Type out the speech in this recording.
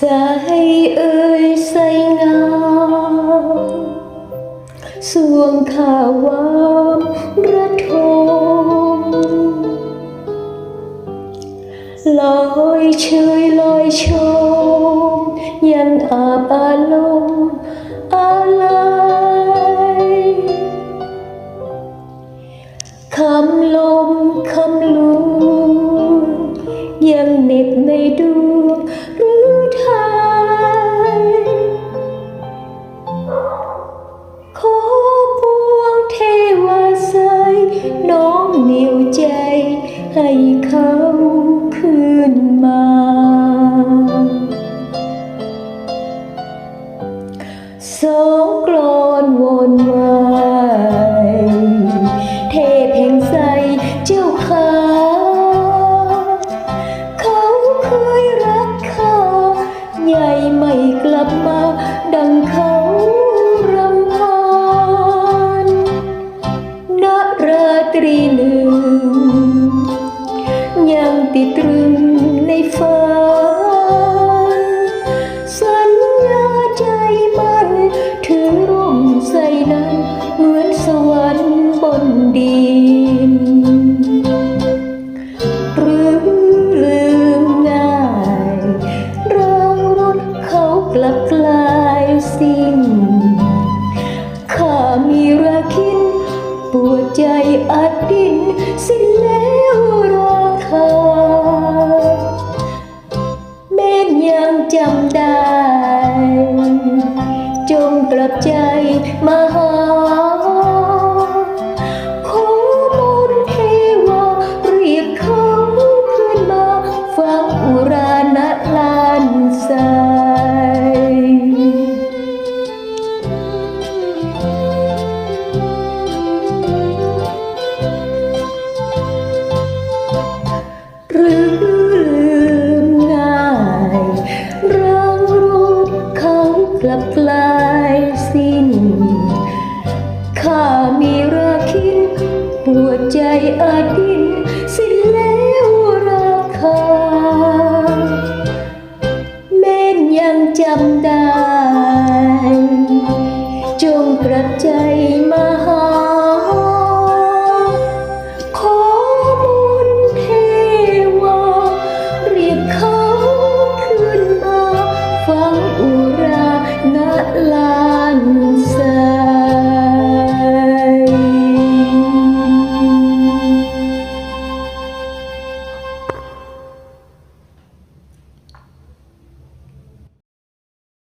สายเอ่ยใส่งามสวงข่าววามร เน็บในดวงหรือไทยขอพวงเทวาใสน้องเหนียวใจ ให้เขาคืนมา สองกลอนวนวา ใหญ่ไม่กลับมา ดังเขารำพันณราตรีหนึ่ง ยังติดตรึงในฝันสัญญาใจมันถือร่มใส่นั้น เหมือนสวรรค์บนดิ สิ้น ข้ามีระคิน ปวดใจอัดดิน สิ้นแล้วราคาแม้นยังจำได้ กลับกลายสิ้น ข้ามีราคิน ปวดใจอาดิน สิ้นแล้วราคา แม้นยังจำได้ จงกลับใจมา